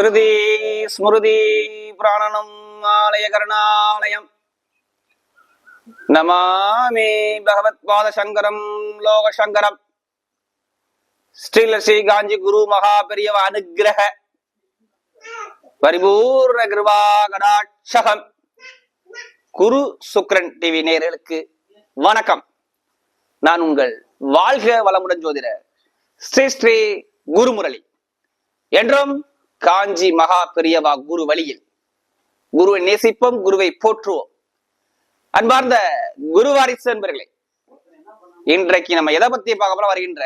ஸ்ருதி ஸ்மிருதி பிராணனம் ஆலய கருணாலயம். நமாமி பகவத் பாத சங்கரம் லோக சங்கரம் ஸ்ரீலஸ்ரீ காஞ்சி குரு மகா பெரியவ அனுகிரக. பரிபூர்ண கிருபா கடாட்சகம். குரு சுக்ரன் டிவி நேர்களுக்கு வணக்கம். நான் உங்கள் வாழ்க வளமுடன் ஜோதிட ஸ்ரீ ஸ்ரீ குருமுரளி. என்றும் காஞ்சி மகா பெரியவா குரு வழியில். குருவை நேசிப்போம் குருவை போற்றுவோம். அன்பார்ந்த குருவாரிசு என்பர்களே இன்றைக்கு நம்ம எதை பத்தி பார்க்க போறோம்? வருகின்ற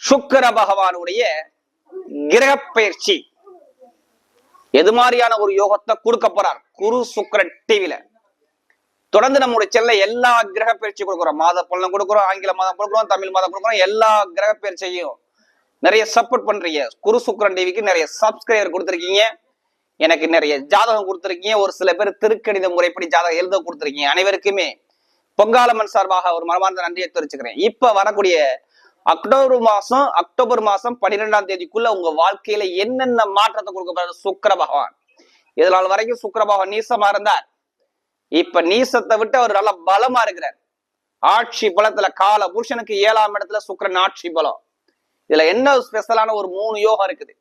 சுக்கர பகவானுடைய கிரக பயிற்சி. எது மாதிரியான ஒரு யோகத்தை கொடுக்க போறார்? குரு சுக்கரன் டிவில தொடர்ந்து நம்முடைய செல்ல எல்லா கிரக பயிற்சி கொடுக்குறோம். மாத பலனும் கொடுக்குறோம் ஆங்கில மாதம் கொடுக்குறோம் தமிழ் மாதம் கொடுக்குறோம் எல்லா கிரக பயிற்சியையும் நிறைய சப்போர்ட் பண்றீங்க. குரு சுக்கரன் டிவிக்கு நிறைய சப்ஸ்கிரைபர் கொடுத்துருக்கீங்க. எனக்கு நிறைய ஜாதகம் கொடுத்துருக்கீங்க. ஒரு சில பேர் திருக்கணித முறைப்படி ஜாதகம் எழுத கொடுத்துருக்கீங்க. அனைவருக்குமே பொங்காலம்மன் சார்பாக ஒரு மனமார்ந்த நன்றியை தெரிவிச்சுக்கிறேன். இப்ப வரக்கூடிய அக்டோபர் மாசம் அக்டோபர் மாசம் பன்னிரெண்டாம் தேதிக்குள்ள உங்க வாழ்க்கையில என்னென்ன மாற்றத்தை கொடுக்க போறாரு சுக்கர பகவான். இதனால் வரைக்கும் சுக்கர பகவான் நீசமா இருந்தார். இப்ப நீசத்தை விட்டு அவர் நல்ல பலமா இருக்கிறார். ஆட்சி பலத்துல கால புருஷனுக்கு ஏழாம் இடத்துல சுக்கிரன் ஆட்சி பலம். இதுல என்ன ஸ்பெஷலான ஒரு மூணு யோகம் இருக்குது?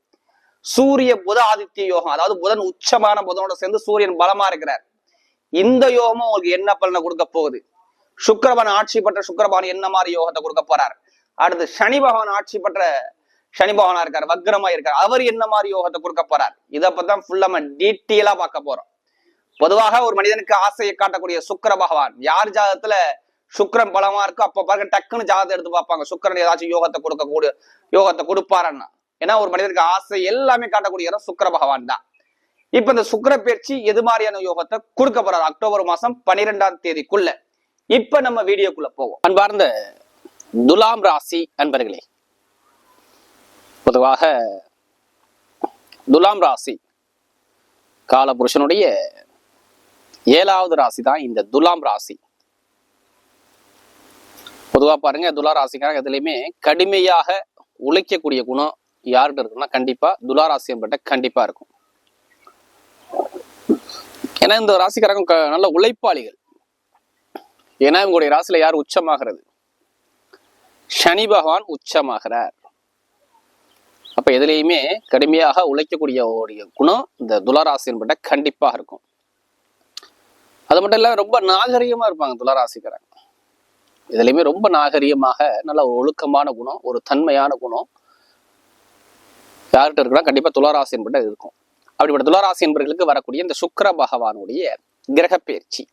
சூரிய புத ஆதித்ய யோகம். அதாவது புதன் உச்சமான புதனோட சேர்ந்து சூரியன் பலமா இருக்கிறார். இந்த யோகமும் உங்களுக்கு என்ன பலனை கொடுக்க போகுது? சுக்கிரபவன் ஆட்சி பெற்ற சுக்கரபான் என்ன மாதிரி யோகத்தை கொடுக்க போறார்? அடுத்து சனி பகவான் ஆட்சி பெற்ற சனி பகவானா இருக்கார் வக்ரமா இருக்கார். அவர் என்ன மாதிரி யோகத்தை கொடுக்க போறார்? இதை பத்தி ஃபுல்லா நம்ம டீட்டெயிலா பார்க்க போறோம். பொதுவாக ஒரு மனிதனுக்கு ஆசையை காட்டக்கூடிய சுக்கர பகவான் யார் ஜாதத்துல சுக்கரன் பலமா இருக்கு அப்ப பாருங்க டக்குன்னு ஜாதகத்தை எடுத்து பார்ப்பாங்க. சுக்கரன் ஏதாச்சும் யோகத்தை கொடுக்க கூடிய யோகத்தை கொடுப்பாருன்னா. ஏன்னா ஒரு மனிதனுக்கு ஆசை எல்லாமே காட்டக்கூடிய இடம் பகவான் தான். இப்ப இந்த சுக்கிர பயிற்சி எது மாதிரியான யோகத்தை கொடுக்க போறாரு? அக்டோபர் மாசம் பனிரெண்டாம் தேதிக்குள்ள. இப்ப நம்ம வீடியோக்குள்ள போவோம். அன்பார்ந்த துலாம் ராசி அன்பர்களே பொதுவாக துலாம் ராசி காலபுருஷனுடைய ஏழாவது ராசி தான் இந்த துலாம் ராசி. பொதுவா பாருங்க துலாராசிக்காரங்க எதுலையுமே கடுமையாக உழைக்கக்கூடிய குணம் யார்கிட்ட இருக்குன்னா கண்டிப்பா துலா என்பட்ட கண்டிப்பா இருக்கும். ஏன்னா இந்த ராசிக்காரங்க நல்ல உழைப்பாளிகள். ஏன்னா இவங்களுடைய ராசியில யார் உச்சமாகிறது? சனி பகவான் உச்சமாகிறார். அப்ப எதுலேயுமே கடுமையாக உழைக்கக்கூடிய உடைய குணம் இந்த துளாராசி என்பட்ட கண்டிப்பாக இருக்கும். அது மட்டும் இல்லாம ரொம்ப நாகரிகமா இருப்பாங்க துளாராசிக்காரங்க இதுலயுமே ரொம்ப நாகரிகமாக நல்ல ஒரு ஒழுக்கமான குணம் ஒரு தன்மையான குணம் யார்கிட்ட இருக்குன்னா கண்டிப்பா துளாராசி என்பது இருக்கும். அப்படிப்பட்ட துளாராசி என்பவர்களுக்கு வரக்கூடிய இந்த சுக்கர பகவானுடைய கிரக பயிற்சி.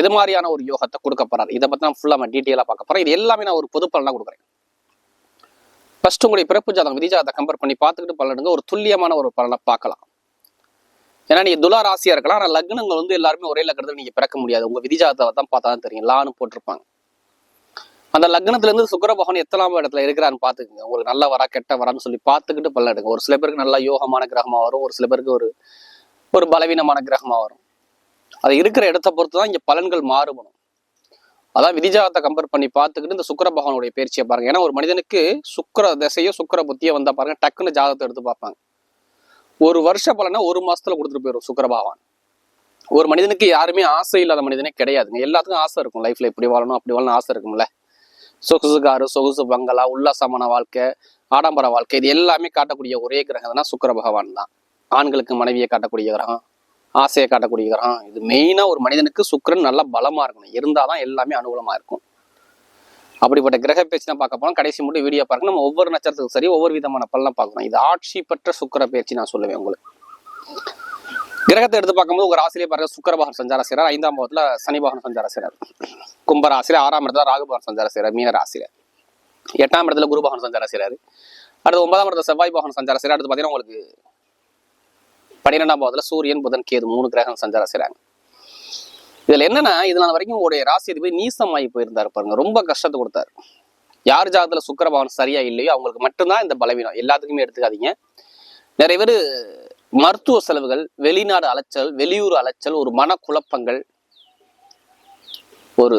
எது மாதிரியான ஒரு யோகத்தை கொடுக்க போறாரு? இதை பத்தி நான் ஃபுல்லா நம்ம டீட்டெயிலா பார்க்க போறேன். இது எல்லாமே நான் ஒரு பொது பலனா கொடுக்குறேன். ஃபர்ஸ்ட் உங்களுடைய பிறப்பு ஜாதகம் விதி ஜாதகம் கம்பேர் பண்ணி பார்த்துக்கிட்டு பலனுங்க ஒரு துல்லியமான ஒரு பலனை பார்க்கலாம். ஏன்னா நீங்க துலா ராசியா இருக்கலாம். ஆனா லக்னங்கள் வந்து எல்லாருமே ஒரே லக்னத்துல நீங்க பிறக்க முடியாது. உங்க விதிஜாதத்தை தான் பார்த்தா தான் தெரியும். லான்னு போட்டிருப்பாங்க. அந்த லக்னத்துல இருந்து சுக்கர பகவான் எத்தனாம் இடத்துல இருக்கிறான்னு பாத்துக்கோங்க உங்களுக்கு நல்ல வரா கெட்ட வரான்னு சொல்லி பார்த்துக்கிட்டு பலன் எடுங்க ஒரு சில பேருக்கு நல்ல யோகமான கிரகமா வரும். ஒரு சில பேருக்கு ஒரு ஒரு பலவீனமான கிரகமா வரும். அது இருக்கிற இடத்த பொறுத்து தான் இங்க பலன்கள் மாறுபடும். அதான் விதிஜாதத்தை கம்பேர் பண்ணி பார்த்துக்கிட்டு இந்த சுக்கர பகவானுடைய பயிற்சியை பாருங்க. ஏன்னா ஒரு மனிதனுக்கு சுக்கிர திசையோ சுக்கிர புத்தியோ வந்தா பாருங்க டக்குன்னு ஜாதகத்தை எடுத்து பார்ப்பாங்க. ஒரு வருஷ பலனை ஒரு மாசத்துல கொடுத்துட்டு போயிடும் சுக்கரபகவான் ஒரு மனிதனுக்கு யாருமே ஆசை இல்லாத மனிதனே கிடையாதுங்க எல்லாத்துக்கும் ஆசை இருக்கும். லைஃப்ல இப்படி வாழணும் அப்படி வாழணும் ஆசை இருக்கும்ல. சொகுசு காரு சொகுசு பங்களா உல்லாசமான வாழ்க்கை ஆடம்பர வாழ்க்கை இது எல்லாமே காட்டக்கூடிய ஒரே கிரகம் தான் சுக்கர பகவான் தான். ஆண்களுக்கு மனைவியை காட்டக்கூடிய கிரகம் ஆசையை காட்டக்கூடிய கிரகம். இது மெயினா ஒரு மனிதனுக்கு சுக்கிரன் நல்லா பலமா இருக்கணும். இருந்தாதான் எல்லாமே அனுகூலமா இருக்கும். அப்படிப்பட்ட கிரக பேச்சு தான் பார்க்க போறோம். கடைசி மட்டும் வீடியோ பார்க்க நம்ம ஒவ்வொரு நட்சத்திரத்துக்கும் சரி ஒவ்வொரு விதமான பலனை பார்க்கணும் இது ஆட்சி பெற்ற சுக்கிர பேச்சு நான் சொல்லுவேன் உங்களுக்கு. கிரகத்தை எடுத்து பார்க்கும்போது ஒரு ராசிலே பாருங்க சுக்கிர சஞ்சார செய்றார். ஐந்தாம் பாவத்துல சனிபாகன் சஞ்சார செய்றார். கும்ப ராசியில ஆறாம் இடத்துல ராகுபகன் சஞ்சார செய்றார் மீன ராசியில. எட்டாம் இடத்துல குருபகன் சஞ்சார செய்றாரு. அடுத்து ஒன்பதாம் இடத்துல செவ்வாய் பகன் சஞ்சார செய்றாரு. அடுத்து பாத்தீங்கன்னா உங்களுக்கு பன்னிரெண்டாம் பாவத்துல சூரியன் புதன் கேது மூணு கிரகம் சஞ்சாரம் செய்றாங்க. இதுல என்னன்னா இதனால வரைக்கும் உங்களுடைய ராசி அதிபதி நீசமாகி போயிருந்தாரு பாருங்க. ரொம்ப கஷ்டத்தை கொடுத்தாரு. யார் ஜாதத்துல சுக்கரபவன் சரியா இல்லையோ அவங்களுக்கு மட்டும்தான் இந்த பலவீனம். எல்லாத்துக்குமே எடுத்துக்காதீங்க. நிறைய பேர் மருத்துவ செலவுகள் வெளிநாடு அலைச்சல் வெளியூர் அலைச்சல் ஒரு மனக்குழப்பங்கள் ஒரு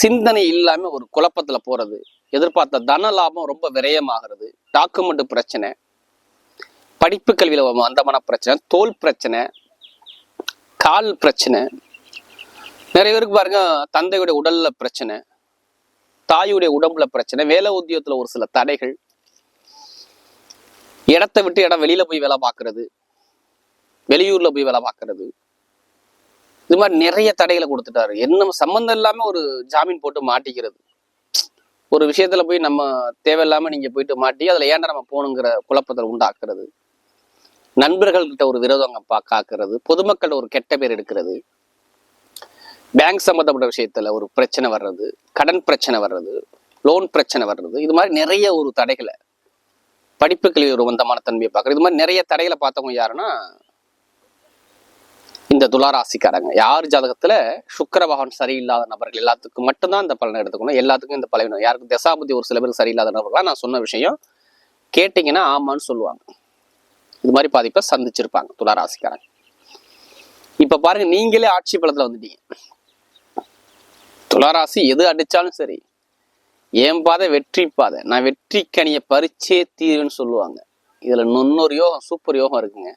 சிந்தனை இல்லாம ஒரு குழப்பத்துல போறது எதிர்பார்த்த தன லாபம் ரொம்ப விரயமாகிறது டாக்குமெண்ட் பிரச்சனை படிப்பு கல்வியில அந்தமான பிரச்சனை தோல் பிரச்சனை கால் பிரச்சனை நிறைய பேருக்கு பாருங்க தந்தையுடைய உடல்ல பிரச்சனை தாயுடைய உடம்புல பிரச்சனை வேலை உத்தியோகத்துல ஒரு சில தடைகள் இடத்தை விட்டு இடம் வெளியில போய் வேலை பார்க்கறது வெளியூர்ல போய் வேலை பார்க்கறது. இது மாதிரி நிறைய தடைகளை கொடுத்துட்டாரு. என்ன சம்பந்தம் இல்லாம ஒரு ஜாமீன் போட்டு மாட்டிக்கிறது. ஒரு விஷயத்துல போய் நம்ம தேவையில்லாம நீங்க போயிட்டு மாட்டி அதுல ஏன்டா நம்ம போகணுங்கிற குழப்பத்தை உண்டாக்குறது. நண்பர்கள்கிட்ட ஒரு விரோதம் பா- காக்குறது. பொதுமக்கள் ஒரு கெட்ட பேர் எடுக்கிறது. பேங்க் சம்மந்தப்பட்ட விஷயத்துல ஒரு பிரச்சனை வர்றது கடன் பிரச்சனை வர்றது லோன் பிரச்சனை வர்றது இது மாதிரி நிறைய ஒரு தடைகளை படிப்பு கல்வி ஒரு வந்தமான தன்மையை பார்க்குறது. இது மாதிரி நிறைய தடைகளை பார்த்தவங்க யாருன்னா இந்த துளாராசிக்காரங்க யார் ஜாதகத்துல சுக்கிர சரியில்லாத நபர்கள் எல்லாத்துக்கும் மட்டும்தான் இந்த பலனை எடுத்துக்கணும். எல்லாத்துக்கும் இந்த பலவீனம் யாருக்கு தசாபதி ஒரு சில பேர் சரியில்லாத நபர்களா? நான் சொன்ன விஷயம் கேட்டிங்கன்னா ஆமான்னு சொல்லுவாங்க. இது மாதிரி பாதிப்பை சந்திச்சிருப்பாங்க துளாராசிக்காரங்க இப்ப பாருங்க நீங்களே ஆட்சி பலத்துல வந்துட்டீங்க. துளாராசி எது அடித்தாலும் சரி என் பாதை வெற்றி பாதை. நான் வெற்றி கனியை பறிச்சே தீருன்னு சொல்லுவாங்க. இதில் நுண்ணொரு யோகம் சூப்பர் யோகம் இருக்குங்க.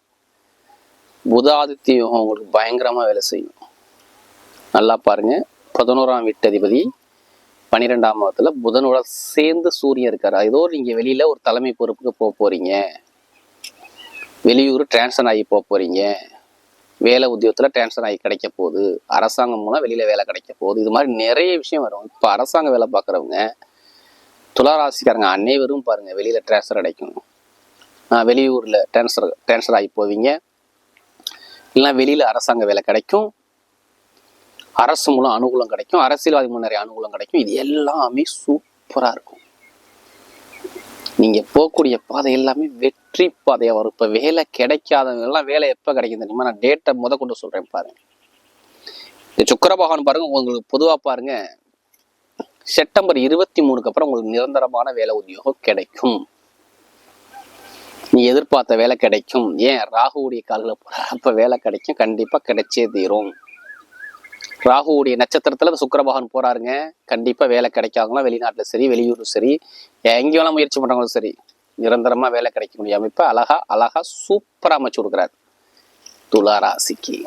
புதாதித்ய யோகம் உங்களுக்கு பயங்கரமாக வேலை செய்யும். நல்லா பாருங்க. பதினோராம் வீட்டதிபதி பன்னிரெண்டாம் மாதத்தில் புதனோட சேர்ந்து சூரியன் இருக்கார். ஏதோ நீங்கள் வெளியில் ஒரு தலைமை பொறுப்புக்கு போக போகிறீங்க வெளியூர் டிரான்ஸ்ஃபர் ஆகி போக போகிறீங்க வேலை உத்தியோகத்தில் டிரான்ஸ்ஃபர் ஆகி கிடைக்க போகுது. அரசாங்கம் மூலம் வெளியில் வேலை கிடைக்க போகுது. இது மாதிரி நிறைய விஷயம் வரும். இப்போ அரசாங்க வேலை பார்க்குறவங்க துளாராசிக்காரங்க அனைவரும் பாருங்கள் வெளியில் டிரான்ஸ்ஃபர் கிடைக்கும் வெளியூரில் ட்ரான்ஸ்ஃபர் டிரான்ஸ்ஃபர் டிரான்ஸ்ஃபர் ஆகி போவீங்க. இல்லைன்னா வெளியில் அரசாங்க வேலை கிடைக்கும். அரசு மூலம் அனுகூலம் கிடைக்கும். அரசியல்வாதி மூலம் நிறைய அனுகூலம் கிடைக்கும். இது எல்லாமே சூப்பராக இருக்கும். நீங்கள் போகக்கூடிய பாதை எல்லாமே வெற்றி பாதையாக வரும். இப்போ வேலை கிடைக்காதவங்கெல்லாம் வேலை எப்போ கிடைக்கும் தெரியுமா? நான் டேட்டை முத கொண்டு சொல்கிறேன் பாருங்க. இந்த சுக்கர பகவான் பாருங்க உங்களுக்கு பொதுவாக பாருங்க செப்டம்பர் இருபத்தி மூணுக்கு அப்புறம் உங்களுக்கு நிரந்தரமான வேலை உத்தியோகம் கிடைக்கும். நீ எதிர்பார்த்த வேலை கிடைக்கும். ஏன்? ராகுவுடைய கால்களை போகிற அப்போ வேலை கிடைக்கும். கண்டிப்பாக கிடைச்சே தீரும். ராகுவுடைய நட்சத்திரத்துல இந்த சுக்கிர பகவான் போறாருங்க. கண்டிப்பா வேலை கிடைக்காதவங்களாம் வெளிநாட்டுல சரி வெளியூரும் சரி எங்க முயற்சி பண்றவங்களும் சரி நிரந்தரமா வேலை கிடைக்கக்கூடிய அமைப்பை அழகா அழகா சூப்பரா அமைச்சு கொடுக்குறாரு. துலா ராசிக்கு.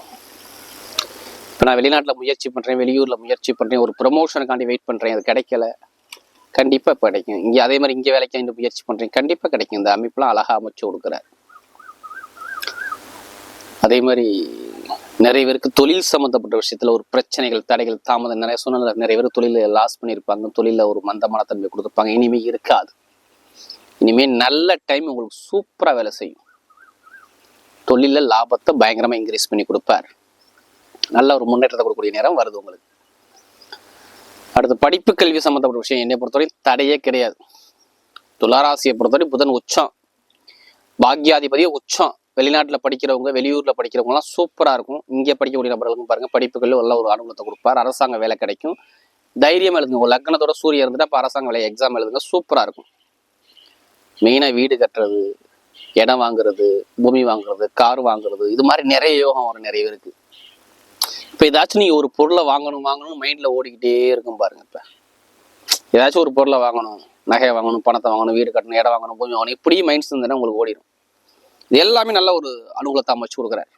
இப்போ நான் வெளிநாட்டுல முயற்சி பண்றேன் வெளியூர்ல முயற்சி பண்றேன் ஒரு ப்ரொமோஷனுக்காண்டி வெயிட் பண்றேன் அது கிடைக்கல. கண்டிப்பா கிடைக்கும். இங்கே அதே மாதிரி இங்கே வேலைக்கு இந்த முயற்சி பண்றேன் கண்டிப்பா கிடைக்கும். இந்த அமைப்புலாம் அழகா அமைச்சு கொடுக்குறாரு. அதே மாதிரி நிறைய பேருக்கு தொழில் சம்மந்தப்பட்ட விஷயத்துல ஒரு பிரச்சனைகள் தடைகள் தாமதம் நிறைய சூழ்நிலை நிறைய பேர் தொழிலை லாஸ் பண்ணியிருப்பாங்க. தொழிலில் ஒரு மந்தமான தன்மை கொடுத்துருப்பாங்க. இனிமே இருக்காது. இனிமேல் நல்ல டைம் உங்களுக்கு சூப்பராக வேலை செய்யும். தொழில லாபத்தை பயங்கரமாக இன்க்ரீஸ் பண்ணி கொடுப்பார். நல்ல ஒரு முன்னேற்றத்தை கொடுக்கக்கூடிய நேரம் வருது உங்களுக்கு. அடுத்து படிப்பு கல்வி சம்மந்தப்பட்ட விஷயம். என்னை பொறுத்தவரை தடையே கிடையாது. துளாராசியை பொறுத்தவரை புதன் உச்சம். பாக்யாதிபதி உச்சம். வெளிநாட்டில் படிக்கிறவங்க வெளியூரில் படிக்கிறவங்கலாம் சூப்பராக இருக்கும். இங்கே படிக்கக்கூடிய நபர்களுக்கும் பாருங்கள் படிப்புகள் நல்ல ஒரு அனுகூலத்தை கொடுப்பார். அரசாங்க வேலை கிடைக்கும். தைரியம் எழுதுங்க. உங்கள் லக்னத்தோட சூரியன் இருந்துட்டா அப்போ அரசாங்க வேலை எக்ஸாம் எழுதுங்க. சூப்பராக இருக்கும். மெயினாக வீடு கட்டுறது இடம் வாங்குறது பூமி வாங்குறது கார் வாங்குறது இது மாதிரி நிறைய யோகம் வரும் நிறைய பேருக்கு. இப்போ ஏதாச்சும் நீங்கள் ஒரு பொருளை வாங்கணும் வாங்கணும் மைண்டில் ஓடிக்கிட்டே இருக்கும் பாருங்க இப்போ. ஏதாச்சும் ஒரு பொருளை வாங்கணும் நகை வாங்கணும் பணத்தை வாங்கணும் வீடு கட்டணும் இடம் வாங்கணும் பூமி வாங்கணும் இப்படி மைண்ட்ஸ் இருந்ததுன்னா உங்களுக்கு ஓடிடும் இது எல்லாமே நல்ல ஒரு அனுகூலத்தை அமைச்சு கொடுக்குறாரு.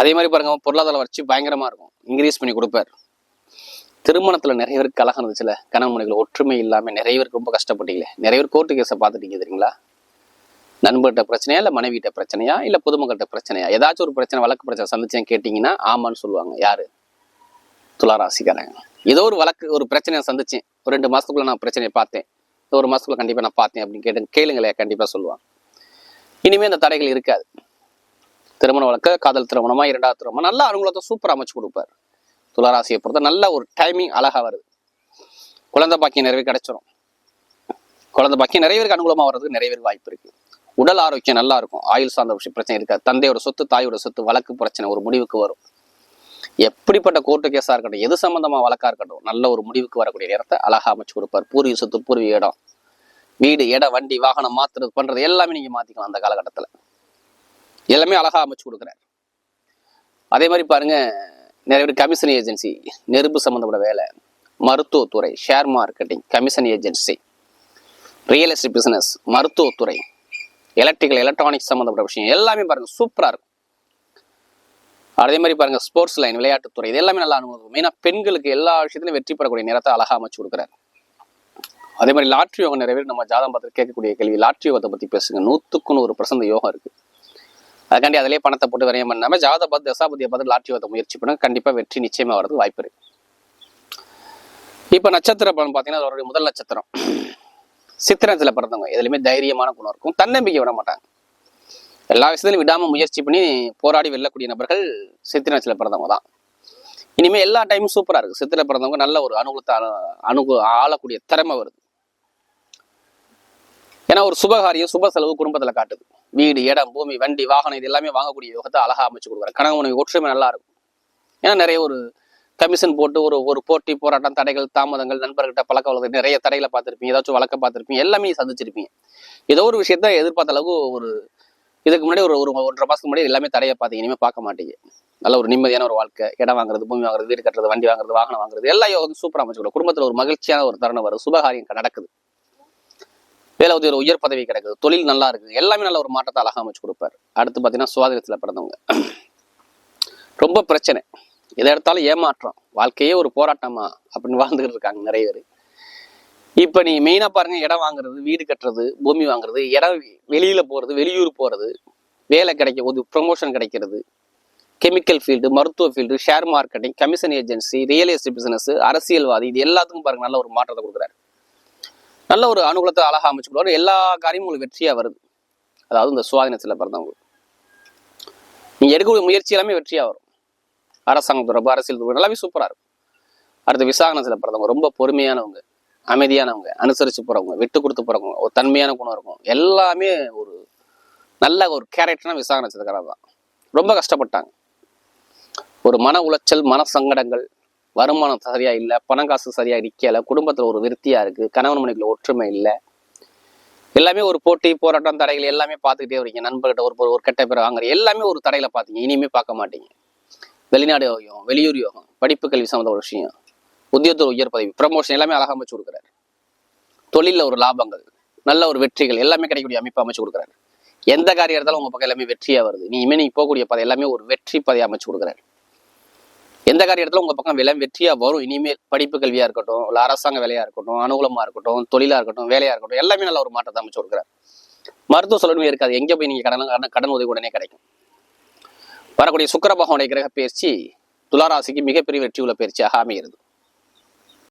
அதே மாதிரி பாருங்க பொருளாதார வளர்ச்சி பயங்கரமா இருக்கும். இன்க்ரீஸ் பண்ணி கொடுப்பார். திருமணத்துல நிறைய பேருக்கு கலகம் இருந்துச்சுல கணவன் ஒற்றுமை இல்லாமல் நிறைய பேருக்கு ரொம்ப கஷ்டப்பட்டீங்களே நிறைய பேர் கோர்ட்டு கேஸை பார்த்துட்டீங்க தெரியுங்களா? நண்பர்கிட்ட பிரச்சனையா இல்ல மனைவிட்ட பிரச்சனையா இல்ல பொதுமக்கள்கிட்ட பிரச்சனையா? ஏதாச்சும் ஒரு பிரச்சனை வழக்கு பிரச்சனை சந்திச்சேன் கேட்டீங்கன்னா ஆமான்னு சொல்லுவாங்க. யாரு? துளாராசிக்காரங்க. ஏதோ ஒரு வழக்கு ஒரு பிரச்சனையை சந்திச்சேன். ஒரு ரெண்டு மாசத்துக்குள்ள நான் பிரச்சனையை பார்த்தேன். ஒரு மாசத்துக்குள்ள கண்டிப்பா நான் பார்த்தேன் அப்படின்னு கேட்டு கேளுங்களேன் கண்டிப்பா சொல்லுவாங்க. இனிமே அந்த தடைகள் இருக்காது. திருமண வழக்க காதல் திருமணமா இரண்டாவது திருமணம் நல்லா அனுகூலத்தை சூப்பரா அமைச்சு கொடுப்பாரு. துளராசியை பொறுத்த நல்ல ஒரு டைமிங் அழகா வருது. குழந்தை பாக்கியம் நிறைவே கிடைச்சிரும். குழந்தை பாக்கியம் நிறைய பேருக்கு அனுகூலமா வர்றதுக்கு நிறைய பேருக்கு வாய்ப்பு இருக்கு. உடல் ஆரோக்கியம் நல்லா இருக்கும். ஆயுள் சார்ந்த விஷயம் பிரச்சனை இருக்காது. தந்தையோட சொத்து தாயோட சொத்து வழக்கு பிரச்சனை ஒரு முடிவுக்கு வரும். எப்படிப்பட்ட கோர்ட்டு கேஸா இருக்கட்டும் எது சம்பந்தமா வழக்கா இருக்கட்டும் நல்ல ஒரு முடிவுக்கு வரக்கூடிய நேரத்தை அழகா அமைச்சு கொடுப்பார். பூர்வீக சொத்து பூர்வீக இடம். வீடு இட வண்டி வாகனம் மாத்துறது பண்றது எல்லாமே நீங்க மாத்திக்கலாம் அந்த காலகட்டத்துல. எல்லாமே அழகா அமைச்சு கொடுக்குறாரு. அதே மாதிரி பாருங்க நிறைய பேர் கமிஷன் ஏஜென்சி நெருப்பு சம்மந்தப்பட்ட வேலை மருத்துவத்துறை share marketing commission agency real estate business மருத்துவத்துறை எலக்ட்ரிக்கல் எலக்ட்ரானிக்ஸ் சம்மந்தப்பட்ட விஷயம் எல்லாமே பாருங்க சூப்பரா இருக்கும். அதே மாதிரி பாருங்க ஸ்போர்ட்ஸ் லைன் விளையாட்டுத்துறை இது எல்லாமே நல்லா அனுபவம். மெயினா பெண்களுக்கு எல்லா விஷயத்திலும் வெற்றி பெறக்கூடிய நேரத்தை அழகாக அமைச்சு கொடுக்குறாரு. அதே மாதிரி லாட்ரி யோகம் நிறைய பேர் நம்ம ஜாதகம் பார்த்து கேட்கக்கூடிய கேள்வி லாட்ரி யோகத்தை பத்தி பேசுங்க. நூற்றுக்குன்னு ஒரு பிரசந்த யோகம் இருக்கு. அதுக்காண்டி அதிலே பணத்தை போட்டு விரையம் பண்ணாமல் ஜாதக பார்த்து தசாபதியை பார்த்து லாட்ரி யோகத்தை முயற்சி பண்ணுங்க. கண்டிப்பாக வெற்றி நிச்சயமா வரது வாய்ப்பு இருக்கு. இப்ப நட்சத்திர பலன் பாத்தீங்கன்னா அவருடைய முதல் நட்சத்திரம். சித்திரத்தில் பிறந்தவங்க. எதுலையுமே தைரியமான குணம் இருக்கும். தன்னம்பிக்கை விட மாட்டாங்க. எல்லா விஷயத்திலும் விடாம முயற்சி பண்ணி போராடி வெல்லக்கூடிய நபர்கள் சித்திரத்தில் பிறந்தவங்க தான். இனிமேல் எல்லா டைமும் சூப்பரா இருக்கு. சித்திர பிறந்தவங்க நல்ல ஒரு அனுகூலத்தை அணுகு ஆளக்கூடிய திறமை வருது. ஏன்னா ஒரு சுபகாரியம் சுப செலவு குடும்பத்துல காட்டுது. வீடு இடம் பூமி வண்டி வாகனம் இது எல்லாமே வாங்கக்கூடிய யோகத்தை அழகா அமைச்சு கொடுக்குறாரு. உனக்கு ஒற்றுமை நல்லா இருக்கும். ஏன்னா நிறைய ஒரு கமிஷன் போட்டு ஒரு ஒரு போட்டி போராட்டம் தடைகள் தாமதங்கள் நண்பர்கிட்ட பழக்க வழக்கம் நிறைய தடைகளை பார்த்துருப்பீங்க. ஏதாச்சும் வழக்க பார்த்திருப்பீங்க. எல்லாமே சந்திச்சிருப்பீங்க. ஏதோ ஒரு விஷயத்த எதிர்பார்த்த அளவுக்கு ஒரு இதுக்கு முன்னாடி ஒரு ஒரு ஒன்றரை மாசத்துக்கு முன்னாடி எல்லாமே தடையை பார்த்தீங்க இனிமேல் பார்க்க மாட்டீங்க. நல்ல ஒரு நிம்மதியான ஒரு வாழ்க்கை. இடம் வாங்குறது பூமி வாங்குறது வீடு கட்டுறது வண்டி வாங்குறது வாகனம் வாங்குறது எல்லா யோகம் சூப்பராக அமைச்சுக்கணும் குடும்பத்தில் ஒரு மகிழ்ச்சியான ஒரு தருணம் வரும். சுபகாரியம் நடக்குது. வேலை உதவி உயர் பதவி கிடைக்குது தொழில் நல்லா இருக்குது எல்லாமே நல்ல ஒரு மாற்றத்தை அழகாக அமைச்சு கொடுப்பாரு. அடுத்து பார்த்தீங்கன்னா சுவாதிரத்தில் பிறந்தவங்க. ரொம்ப பிரச்சனை. எதை எடுத்தாலும் ஏமாற்றம். வாழ்க்கையே ஒரு போராட்டமா அப்படின்னு வாழ்ந்துகிட்டு இருக்காங்க நிறைய பேர். இப்போ நீ மெயினாக பாருங்க இடம் வாங்குறது வீடு கட்டுறது பூமி வாங்குறது இடம் வெளியில் போகிறது வெளியூர் போகிறது வேலை கிடைக்க ஒரு ப்ரொமோஷன் கிடைக்கிறது கெமிக்கல் ஃபீல்டு மருத்துவ field share marketing commission agency real estate business அரசியல்வாதி இது எல்லாத்துக்கும் பாருங்க நல்ல ஒரு மாற்றத்தை கொடுக்குறாரு. நல்ல ஒரு அனுகூலத்தை அழகா அமைச்சு எல்லா காரியமும் உங்களுக்கு வெற்றியாக வருது. அதாவது இந்த சுவாதினத்தில் பிறந்தவங்க. நீங்கள் எடுக்கக்கூடிய முயற்சி எல்லாமே வெற்றியாக வரும். அரசாங்கம் தொடர்பு அரசியல் தொடர்பு எல்லாமே சூப்பராக இருக்கும். அடுத்து விசாகனத்தில் பிறந்தவங்க ரொம்ப பொறுமையானவங்க அமைதியானவங்க அனுசரித்து போகிறவங்க விட்டு கொடுத்து போகிறவங்க ஒரு தன்மையான குணம் இருக்கும். எல்லாமே ஒரு நல்ல ஒரு கேரக்டர்னா விசாக தான் ரொம்ப கஷ்டப்பட்டாங்க. ஒரு மன உளைச்சல் மன சங்கடங்கள் வருமானம் சரியா இல்லை பணம் காசு சரியா நிக்கல குடும்பத்துல ஒரு விருத்தியா இருக்கு கணவன் மனைவிக்குள்ள ஒற்றுமை இல்லை. எல்லாமே ஒரு போட்டி போராட்டம் தடைகள் எல்லாமே பார்த்துக்கிட்டே வரீங்க. நண்பர்கிட்ட ஒரு ஒரு கெட்ட பேர் வாங்குற எல்லாமே ஒரு தடையில பார்த்தீங்க இனிமே பார்க்க மாட்டீங்க. வெளிநாடு யோகம் வெளியூர் யோகம் படிப்பு கல்வி சம்மந்த ஒரு விஷயம். உத்தியோகத்தோட உயர் பதவி ப்ரமோஷன் எல்லாமே அழகாக அமைச்சு கொடுக்குறாரு. தொழிலில் ஒரு லாபங்கள் நல்ல ஒரு வெற்றிகள் எல்லாமே கிடைக்கக்கூடிய அமைப்பு அமைச்சு கொடுக்குறாரு. எந்த காரியம் இருந்தாலும் உங்க பக்கம் எல்லாமே வெற்றியா வருது. நீ இனிமே நீங்க போகக்கூடிய பதவி எல்லாமே ஒரு வெற்றி பதவி அமைச்சு கொடுக்குறாரு. எந்த காரிய இடத்துல உங்க பக்கம் விலை வெற்றியா வரும்? இனிமேல் படிப்பு கல்வியா இருக்கட்டும் இல்ல அரசாங்க வேலையா இருக்கட்டும் அனுகூலமா இருக்கட்டும் தொழிலா இருக்கட்டும் வேலையா இருக்கட்டும் எல்லாமே நல்ல ஒரு மாற்றத்தை அமைச்சு கொடுக்குறாரு. மருத்துவ சொல்லணுமே இருக்காது. எங்க போய் நீங்க கடன் கடன் கடன் உதவி உடனே கிடைக்கும். வரக்கூடிய சுக்கிர பகவானுடைய கிரக பயிற்சி துளாராசிக்கு மிகப்பெரிய வெற்றி உள்ள பயிற்சியாக அமைகிறது.